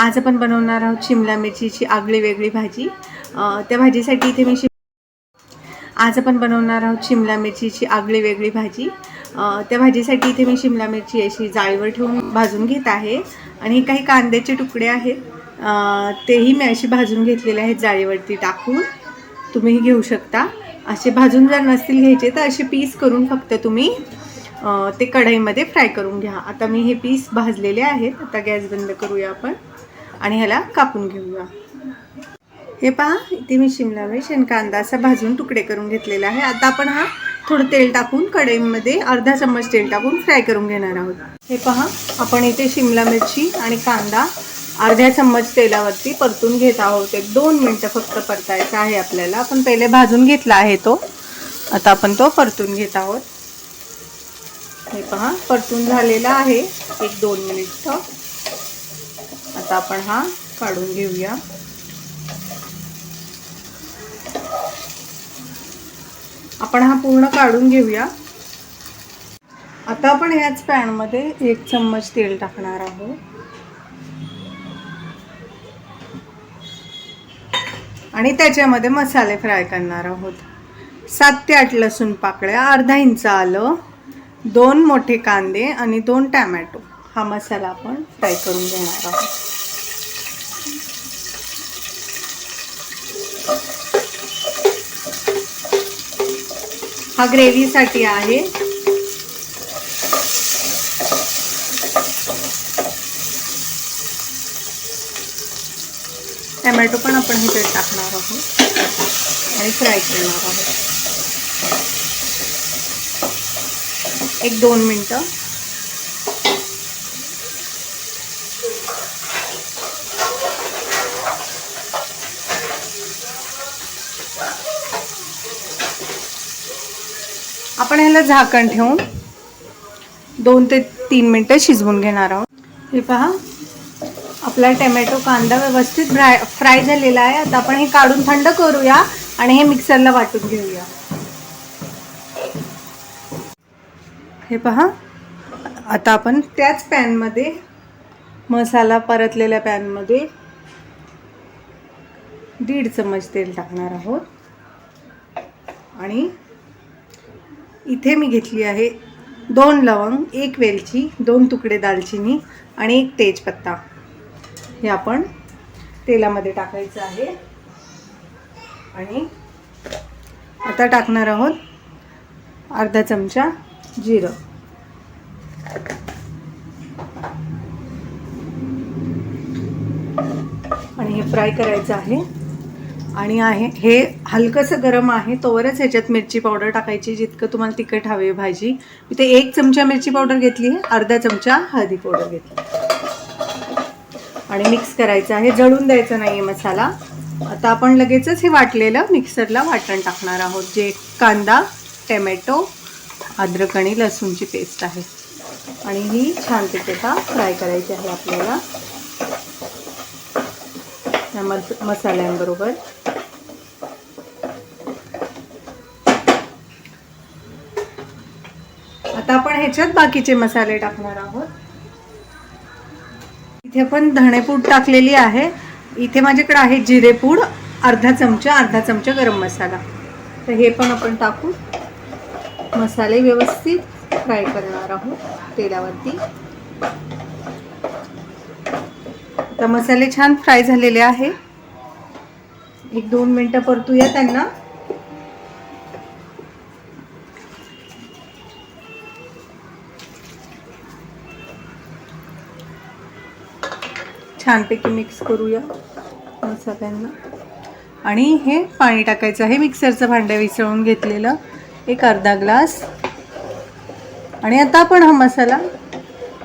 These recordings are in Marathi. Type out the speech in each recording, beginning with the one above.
आज आपण बनवणार आहोत शिमला मिरचीची आगळी वेगळी भाजी. त्या भाजीसाठी इथे मी शिम आज आपण बनवणार आहोत शिमला मिरचीची आगळी वेगळी भाजी. त्या भाजीसाठी इथे मी शिमला मिरची अशी जाळीवर ठेवून भाजून घेत आहे. आणि काही कांद्याचे तुकडे आहेत. तेही मी अशी भाजून घेतलेले आहेत जाळीवरती टाकून. तुम्हीही घेऊ शकता. असे भाजून जर नसतील घ्यायचे तर असे पीस करून फक्त तुम्ही ते कढईमध्ये फ्राय करून घ्या. आता मी हे पीस भाजलेले आहेत. आता गॅस बंद करूया आपण. आणि ह्याला कापून घेऊया. हे पहा इथे मी शिमला मिरच आणि कांदा असा भाजून तुकडे करून घेतलेला आहे. आता आपण हा थोडं तेल टाकून कढईमध्ये अर्धा चम्मच तेल टाकून फ्राय करून घेणार आहोत. हे पहा आपण इथे शिमला मिरची आणि कांदा अर्ध्या चम्मच तेलावरती परतून घेत आहोत. एक दोन मिनटं फक्त परतायचा आहे आपल्याला. आपण पहिले भाजून घेतला आहे तो. आता आपण तो परतून घेत आहोत. हे पहा परतून झालेला आहे. एक दोन मिनिट. आता आपण हा काढून घेऊया. आपण हा पूर्ण काढून घेऊया. आता आपण ह्याच पॅनमध्ये एक चम्मच तेल टाकणार आहोत. आणि त्याच्यामध्ये मसाले फ्राय करणार आहोत. सात ते आठ लसूण पाकळ्या अर्धा इंच आलं दोन मोठे कांदे आणि दोन टॅमॅटो. हा मसाला आपण फ्राय करून घेणार आहोत. हा ग्रेव्हीसाठी आहे. टमॅटो पण आपण ह्याच्यात टाकणार आहोत आणि फ्राय करणार आहोत. एक दोन मिनटं. आपण ह्याला झाकण ठेवून दोन ते तीन मिनटं शिजवून घेणार आहोत. हे पहा आपला टमॅटो कांदा व्यवस्थित फ्राय फ्राय झालेला आहे. आता आपण हे काढून थंड करूया आणि हे मिक्सरला वाटून घेऊया. हे पहा आता आपण त्याच पॅनमध्ये मसाला परतलेल्या पॅनमध्ये दीड चम्मच तेल टाकणार आहोत. आणि इथे मी घेतली आहे दोन लवंग एक वेलची दोन तुकडे दालचिनी आणि एक तेजपत्ता. हे आपण तेलामध्ये टाकायचं आहे. आणि आता टाकणार आहोत अर्धा चमचा जिरं. आणि हे फ्राय करायचं आहे. आणि आहे हे हलकंसं गरम आहे तोवरच ह्याच्यात मिरची पावडर टाकायची जितकं तुम्हाला तिखट हवी भाजी. मी ते एक चमचा मिरची पावडर घेतली आहे अर्धा चमचा हळदी पावडर घेतली आणि मिक्स करायचं आहे जळून द्यायचा नाही आहे मसाला. आता आपण लगेचच हे वाटलेलं मिक्सरला वाटण टाकणार आहोत जे कांदा टमॅटो अद्रक आणि लसूणची पेस्ट आहे. आणि ही छान आता फ्राय करायची आहे आपल्याला. त्या मस मसाल्यांबरोबर. आता आपण ह्याच्यात बाकीचे मसाले टाकणार आहोत. इथे पण धणेपूड टाकलेली आहे. इथे माझ्याकडे आहे जिरेपूड अर्धा चमचा अर्धा चमचा गरम मसाला. तर हे पण आपण टाकू. मसाले व्यवस्थित फ्राय करणार आहोत तेलावरती. आता मसाले छान फ्राय झालेले आहे. एक दोन मिनटं परतूया त्यांना. छानपैकी मिक्स करूया सगळ्यांना. आणि हे पाणी टाकायचं आहे मिक्सरचं भांडं विसळून घेतलेलं. एक अर्धा ग्लास आणि आता आपण हा मसाला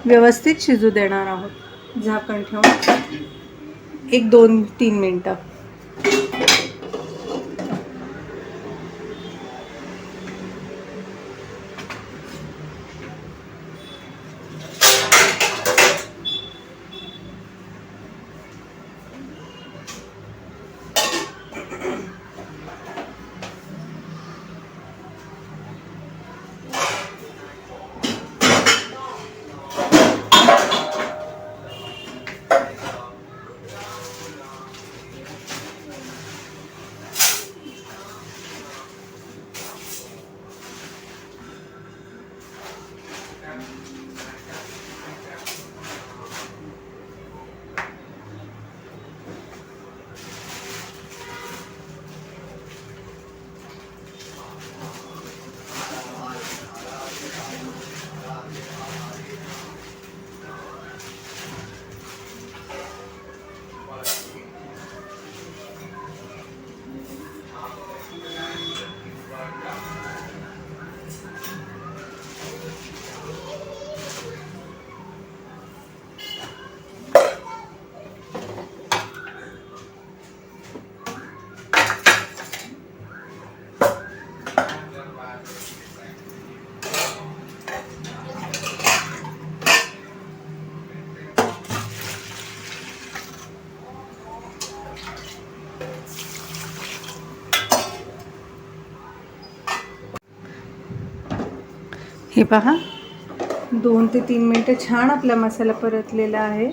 व्यवस्थित शिजू देणार आहोत. झाकण ठेवून. एक दोन तीन मिनटं. हे पहा. दोन ते तीन मिनटं छान आपला मसाला परतलेला आहे.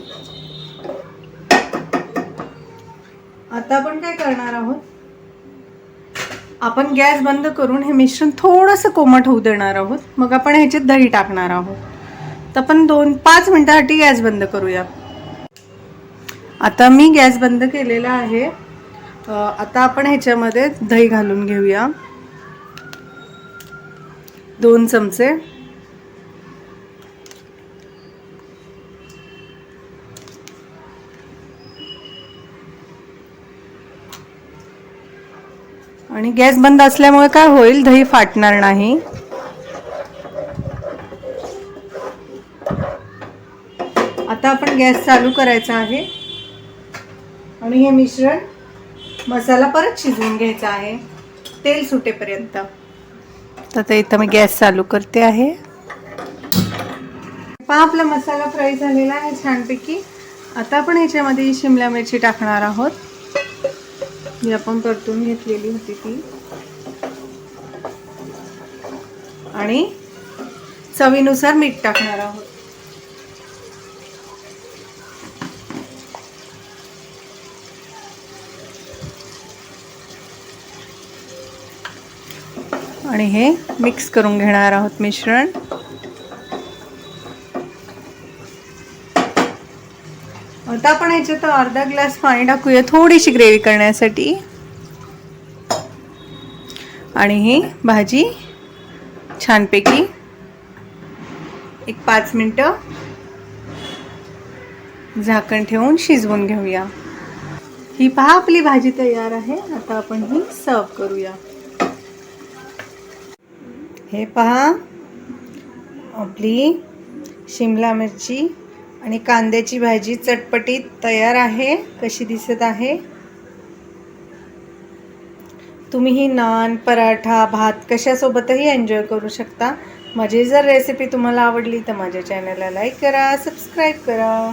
आता आपण काय करणार आहोत? आपण गॅस बंद करून हे मिश्रण थोडंसं कोमट होऊ देणार आहोत. मग आपण ह्याच्यात दही टाकणार आहोत. तर आपण दोन पाच मिनटासाठी गॅस बंद करूया. आता मी गॅस बंद केलेला आहे. आता आपण ह्याच्यामध्ये दही घालून घेऊया. दोन चमचे. आणि गॅस बंद असल्यामुळे काय होईल? दही फाटणार नाही. आता आपण गॅस चालू करायचा आहे. आणि हे मिश्रण मसाला परत शिजवून घ्यायचा आहे. तेल सुटेपर्यंत. तर आता इथं मी गॅस चालू करते आहे. पहा आपला मसाला फ्राय झालेला आहे छानपैकी. आता आपण ह्याच्यामध्ये शिमला मिरची टाकणार आहोत. जी आपण परतून घेतलेली होती ती. आणि चवीनुसार मीठ टाकणार आहोत. आणि हे मिक्स करून घेणार आहोत मिश्रण. आता आपण ह्याच्यात अर्धा ग्लास पाणी टाकूया थोडीशी ग्रेव्ही करण्यासाठी. आणि ही भाजी छानपैकी एक पाच मिनटं झाकण ठेवून शिजवून घेऊया. ही पहा आपली भाजी तयार आहे. आता आपण ही सर्व करूया. हे पहा. आपली शिमला मिरची आणि कांद्याची भाजी चटपटीत तयार आहे. कशी दिसत आहे? तुम्ही ही नान पराठा भात कशासोबतही एन्जॉय करू शकता. माझी जर रेसिपी तुम्हाला आवडली तर माझ्या चॅनलला लाईक करा सबस्क्राईब करा.